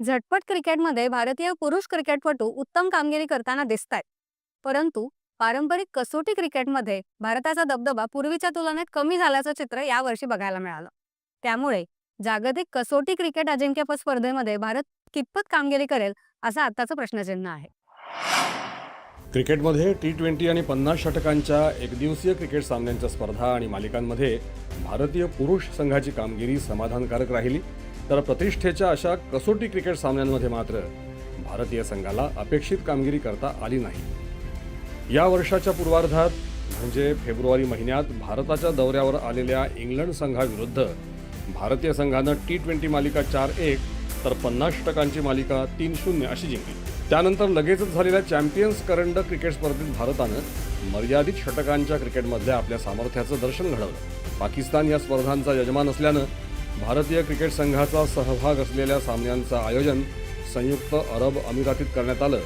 झटपट क्रिकेटमध्ये भारतीय पुरुष क्रिकेटपटू उत्तम कामगिरी करताना दिसत आहेत परंतु पारंपरिक कसोटी क्रिकेटमध्ये भारताचा दबदबा पूर्वीच्या तुलनेत कमी झाल्याचं चित्र यावर्षी बघायला मिळालं. त्यामुळे जागतिक कसोटी क्रिकेट अजिंक्यपद स्पर्धेमध्ये भारत कितपत कामगिरी करेल असा आताचं प्रश्नचिन्ह आहे. क्रिकेटमध्ये टी ट्वेंटी आणि पन्नास षटकांच्या एकदिवसीय क्रिकेट सामन्यांच्या स्पर्धा आणि मालिकांमध्ये भारतीय पुरुष संघाची कामगिरी समाधानकारक राहिली. तर प्रतिष्ठेच्या अशा कसोटी क्रिकेट सामन्यांमध्ये मात्र भारतीय संघाला अपेक्षित कामगिरी करता आली नाही. या वर्षाच्या पूर्वार्धात म्हणजे फेब्रुवारी महिन्यात भारताच्या दौऱ्यावर आलेल्या इंग्लंड संघाविरुद्ध भारतीय संघानं टी ट्वेंटी मालिका चार एक तर पन्नास षटकांची मालिका तीन शून्य अशी जिंकली. त्यानंतर लगेचच झालेल्या चॅम्पियन्स करंड क्रिकेट स्पर्धेत भारतानं मर्यादित षटकांच्या क्रिकेटमधल्या आपल्या सामर्थ्याचं दर्शन घडवलं. पाकिस्तान या स्पर्धांचा यजमान असल्यानं भारतीय क्रिकेट संघाचा सहभाग असलेल्या सामन्यांचं आयोजन संयुक्त अरब अमिरातीत करण्यात आलं.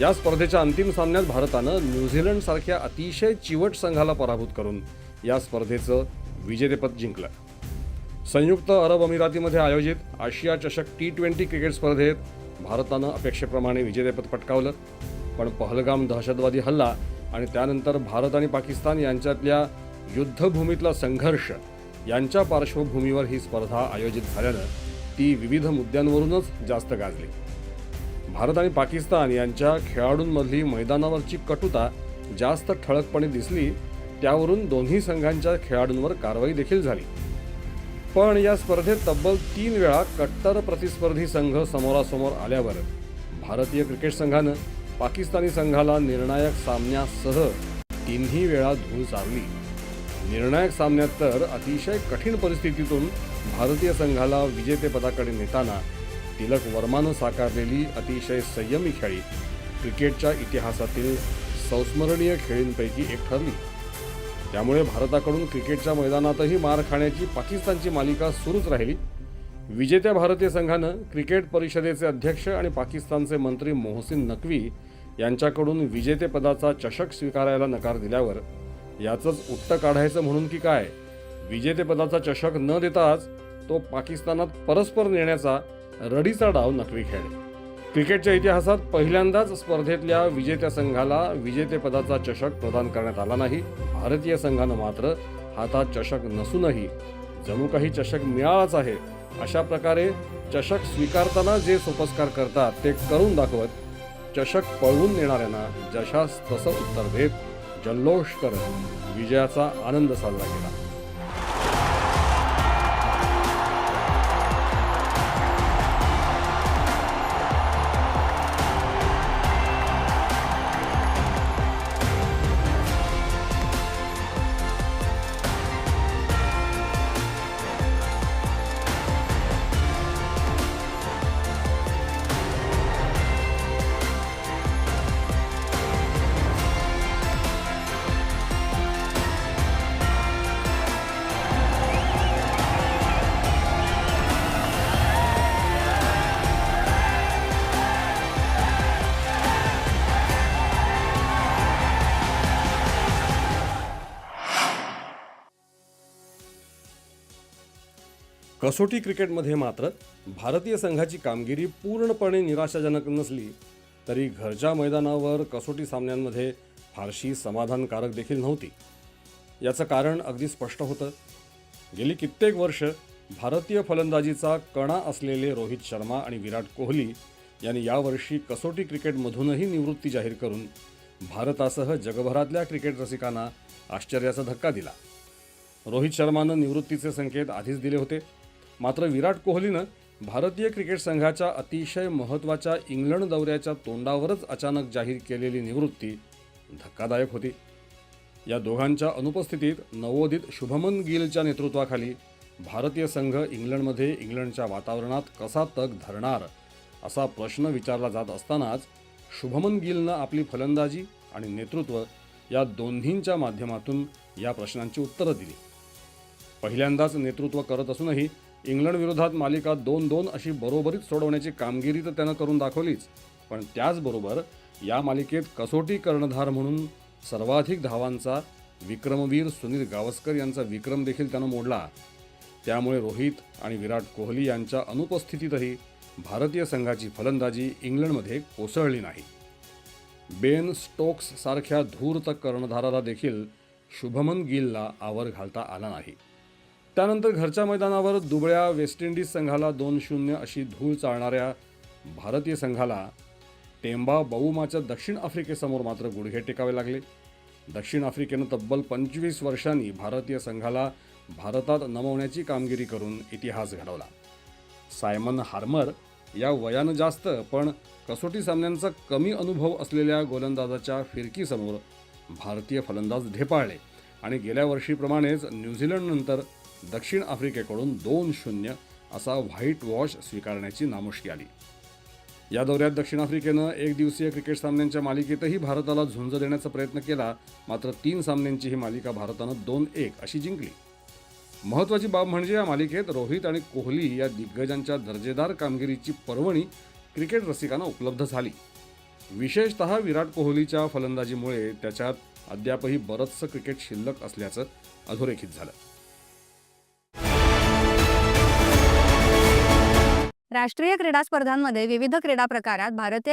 या स्पर्धेच्या अंतिम सामन्यात भारतानं न्यूझीलंडसारख्या अतिशय चिवट संघाला पराभूत करून या स्पर्धेचं विजेतेपद जिंकलं. संयुक्त अरब अमिरातीमध्ये आयोजित आशिया चषक टी ट्वेंटी क्रिकेट स्पर्धेत भारतानं अपेक्षेप्रमाणे विजेतेपद पटकावलं. पण पहलगाम दहशतवादी हल्ला आणि त्यानंतर भारत आणि पाकिस्तान यांच्यातल्या युद्धभूमीतला संघर्ष यांच्या पार्श्वभूमीवर ही स्पर्धा आयोजित झाल्यानं ती विविध मुद्द्यांवरूनच जास्त गाजली. भारत आणि पाकिस्तान यांच्या खेळाडूंमधली मैदानावरची कटुता जास्त ठळकपणे दिसली त्यावरून दोन्ही संघांच्या खेळाडूंवर कारवाई देखील झाली. पण या स्पर्धेत तब्बल तीन वेळा कट्टर प्रतिस्पर्धी संघ समोरासमोर आल्यावर भारतीय क्रिकेट संघानं पाकिस्तानी संघाला निर्णायक सामन्यासह तिन्ही वेळा धूळ चारली. निर्णायक सामन्यात तर अतिशय कठीण परिस्थितीतून भारतीय संघाला विजेतेपदाकडे नेताना तिलक वर्मानं साकारलेली अतिशय संयमी खेळी क्रिकेटच्या इतिहासातील संस्मरणीय खेळींपैकी एक ठरली. त्यामुळे भारताकडून क्रिकेटच्या मैदानातही मार खाण्याची पाकिस्तानची मालिका सुरूच राहिली. विजेत्या भारतीय संघानं क्रिकेट परिषदेचे अध्यक्ष आणि पाकिस्तानचे मंत्री मोहसिन नकवी यांच्याकडून विजेतेपदाचा चषक स्वीकारायला नकार दिल्यावर याचंच उत्तर काढायचं म्हणून की काय? विजेतेपदाचा चषक न देताच तो पाकिस्तानात परस्पर नेण्याचा रडीचा डाव नकवी खेळले क्रिकेटच्या इतिहासात पहिल्यांदाच स्पर्धेतल्या विजेत्या संघाला विजेतेपदाचा चषक प्रदान करण्यात आला नाही. भारतीय संघानं मात्र हातात चषक नसूनही जणू काही चषक मिळालाच आहे. अशा प्रकारे चषक स्वीकारताना जे सोपस्कार करतात ते करून दाखवत चषक पळवून नेणाऱ्यांना जशास तसं उत्तर देत जल्लोष करत विजयाचा आनंद साजरा केला. कसोटी क्रिकेटमध्ये मात्र भारतीय संघाची कामगिरी पूर्णपणे निराशाजनक नसली तरी घरच्या मैदानावर कसोटी सामन्यांमध्ये फारशी समाधानकारक देखील नव्हती. याचं कारण अगदी स्पष्ट होतं. गेली कित्येक वर्ष भारतीय फलंदाजीचा कणा असलेले रोहित शर्मा आणि विराट कोहली यांनी यावर्षी कसोटी क्रिकेटमधूनही निवृत्ती जाहीर करून भारतासह जगभरातल्या क्रिकेट रसिकांना आश्चर्याचा धक्का दिला. रोहित शर्मानं निवृत्तीचे संकेत आधीच दिले होते. मात्र विराट कोहलीनं भारतीय क्रिकेट संघाच्या अतिशय महत्त्वाच्या इंग्लंड दौऱ्याच्या तोंडावरच अचानक जाहीर केलेली निवृत्ती धक्कादायक होती. या दोघांच्या अनुपस्थितीत नवोदित शुभमन गिलच्या नेतृत्वाखाली भारतीय संघ इंग्लंडमध्ये इंग्लंडच्या वातावरणात कसा तग धरणार असा प्रश्न विचारला जात असतानाच शुभमन गिलनं आपली फलंदाजी आणि नेतृत्व या दोन्हींच्या माध्यमातून या प्रश्नांची उत्तरं दिली. पहिल्यांदाच नेतृत्व करत असूनही इंग्लंड विरोधात मालिका दोन दोन अशी बरोबरीत सोडवण्याची कामगिरी तर त्यानं करून दाखवलीच. पण त्याचबरोबर या मालिकेत कसोटी कर्णधार म्हणून सर्वाधिक धावांचा विक्रमवीर सुनील गावस्कर यांचा विक्रम देखील त्यानं मोडला. त्यामुळे रोहित आणि विराट कोहली यांच्या अनुपस्थितीतही भारतीय संघाची फलंदाजी इंग्लंडमध्ये कोसळली नाही. बेन स्टोक्स सारख्या धूर्त कर्णधाराला देखील शुभमन गिलला आवर घालता आला नाही. त्यानंतर घरच्या मैदानावर दुबळ्या वेस्ट इंडिज संघाला दोन शून्य अशी धूळ चालणाऱ्या भारतीय संघाला टेंबा बहुमाच्या दक्षिण आफ्रिकेसमोर मात्र गुडघे टेकावे लागले. दक्षिण आफ्रिकेनं तब्बल पंचवीस वर्षांनी भारतीय संघाला भारतात नमवण्याची कामगिरी करून इतिहास घडवला. सायमन हार्मर या वयानं जास्त पण कसोटी सामन्यांचा कमी अनुभव असलेल्या गोलंदाजाच्या फिरकीसमोर भारतीय फलंदाज ढेपाळले आणि गेल्या वर्षीप्रमाणेच न्यूझीलंडनंतर दक्षिण आफ्रिकेकडून दोन शून्य असा व्हाईट वॉश स्वीकारण्याची नामुष्की आली. या दौऱ्यात दक्षिण आफ्रिकेनं एक दिवसीय क्रिकेट सामन्यांच्या मालिकेतही भारताला झुंज देण्याचा प्रयत्न केला मात्र तीन सामन्यांची ही मालिका भारतानं दोन एक अशी जिंकली. महत्त्वाची बाब म्हणजे या मालिकेत रोहित आणि कोहली या दिग्गजांच्या दर्जेदार कामगिरीची पर्वणी क्रिकेट रसिकांना उपलब्ध झाली. विशेषतः विराट कोहलीच्या फलंदाजीमुळे त्याच्यात अद्यापही बरंचसं क्रिकेट शिल्लक असल्याचं अधोरेखित झालं. राष्ट्रीय क्रीडा स्पर्धांमध्ये विविध क्रीडा प्रकारात भारतीय